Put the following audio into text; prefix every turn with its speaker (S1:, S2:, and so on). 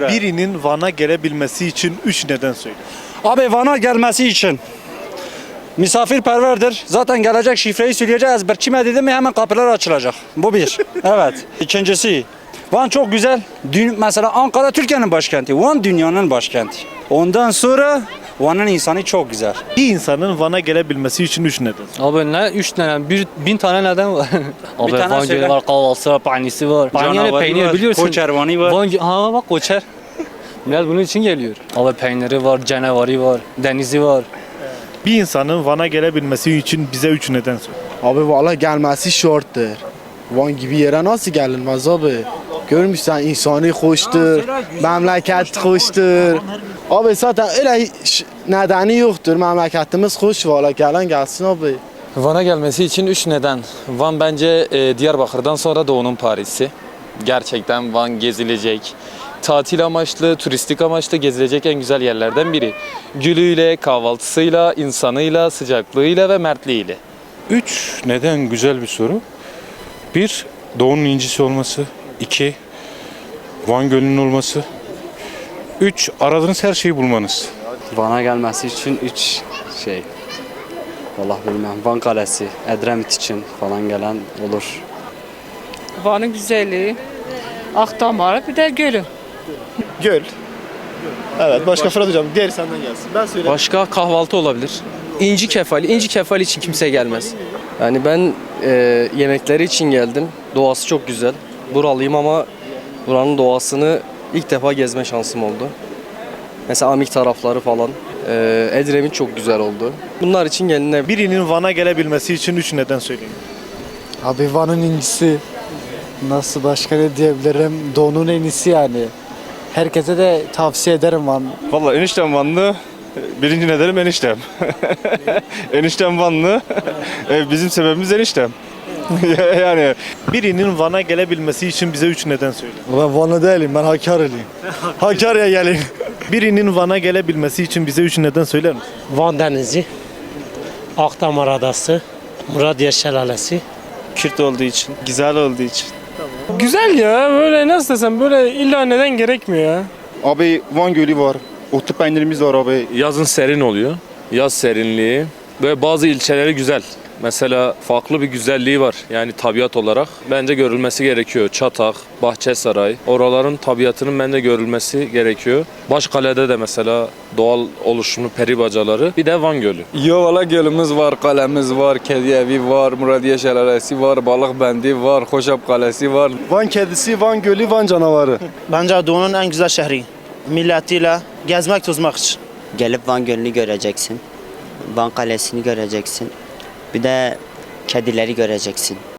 S1: Birinin Van'a gelebilmesi için 3 neden söyle.
S2: Abi Van'a gelmesi için misafirperverdir. Zaten gelecek şifreyi söyleyecek ezberçime dedi mi hemen kapılar açılacak. Bu bir. evet. İkincisi Van çok güzel. Dün, mesela Ankara Türkiye'nin başkenti. Van dünyanın başkenti. Ondan sonra Van'ın insanı çok güzel.
S1: Bir insanın Van'a gelebilmesi için 3 neden.
S3: Abi ne? Üç tane, bir, bin tane neden var. Abi
S2: tane
S3: Van
S2: söyle.
S3: Var, kahvaltısı var, panisi var.
S2: Canavarı
S3: peynir
S2: var,
S3: biliyorsun.
S2: koçervanı var.
S3: Van, ha bak koçer. Millet bunun için geliyor. Abi peyniri var, canavarı var, denizi var.
S1: Bir insanın Van'a gelebilmesi için bize 3 neden söyle.
S4: Abi valla gelmesi şarttır. Van gibi yere nasıl gelinmez abi? Görmüşsen insanı hoştur, memleket hoştur. Abi zaten öyle nedeni yoktur. Memleketimiz hoş valla gelen gelsin abi.
S5: Van'a gelmesi için 3 neden. Van bence e, Diyarbakır'dan sonra Doğu'nun Paris'i. Gerçekten Van gezilecek, tatil amaçlı, turistik amaçlı gezilecek en güzel yerlerden biri. Gülüyle, kahvaltısıyla, insanıyla, sıcaklığıyla ve mertliğiyle.
S6: 3 neden güzel bir soru. 1 doğunun incisi olması. 2 Van Gölü'nün olması. 3 aradığınız her şeyi bulmanız.
S7: Van'a gelmesi için 3 şey. Vallahi bilmem. Van Kalesi, Edremit için falan gelen olur.
S8: Van'ın güzelliği, Akdamarı bir de gölü.
S1: Göl. Evet başka Fırat hocam diğer senden gelsin. Ben söyleyeyim.
S9: Başka kahvaltı olabilir. İnci kefali. İnci kefali için kimse gelmez.
S7: Yani ben e, yemekleri için geldim. Doğası çok güzel. Buralıyım ama buranın doğasını ilk defa gezme şansım oldu. Mesela Amik tarafları falan. E, Edremit çok güzel oldu. Bunlar için gelinebilir.
S1: Birinin Van'a gelebilmesi için 3 neden söyleyin.
S10: Abi Van'ın incisi. Nasıl başka ne diyebilirim? Doğu'nun en iyisi yani. Herkese de tavsiye ederim Van.
S6: Valla eniştem Vanlı. Birinci nedenim eniştem. eniştem Vanlı. E, bizim sebebimiz eniştem. yani
S1: Birinin Van'a gelebilmesi için bize 3 neden söyle.
S10: Ben Vanlı değilim, ben Hakkari'liyim. Hakkari'ye gelin.
S1: Birinin Van'a gelebilmesi için bize 3 neden söyler misin?
S11: Van Denizi, Akdamar Adası, Muradiye Şelalesi.
S5: Kürt olduğu için, güzel olduğu için.
S8: Güzel ya böyle nasıl desem böyle illa neden gerekmiyor ya.
S6: abi Van Gölü var. Otlu peynirimiz var abi.
S12: Yazın serin oluyor. Yaz serinliği ve bazı ilçeleri güzel. Mesela farklı bir güzelliği var. Yani tabiat olarak bence görülmesi gerekiyor. Çatak, Bahçesaray, oraların tabiatının bence görülmesi gerekiyor. Başkale'de de mesela doğal oluşumlu peri bacaları. Bir de Van Gölü.
S5: Yovala Gölümüz var, kalemiz var, kedi evi var, Muradiye Şelalesi var, balık bendi var, Hoşap Kalesi var.
S4: Van kedisi, Van Gölü, Van canavarı.
S11: Bence Doğu'nun en güzel şehri. Milletiyle gezmek tozmak için.
S7: Gelip Van Gölü'nü göreceksin. Van Kalesi'ni göreceksin. Bir de kedileri göreceksin.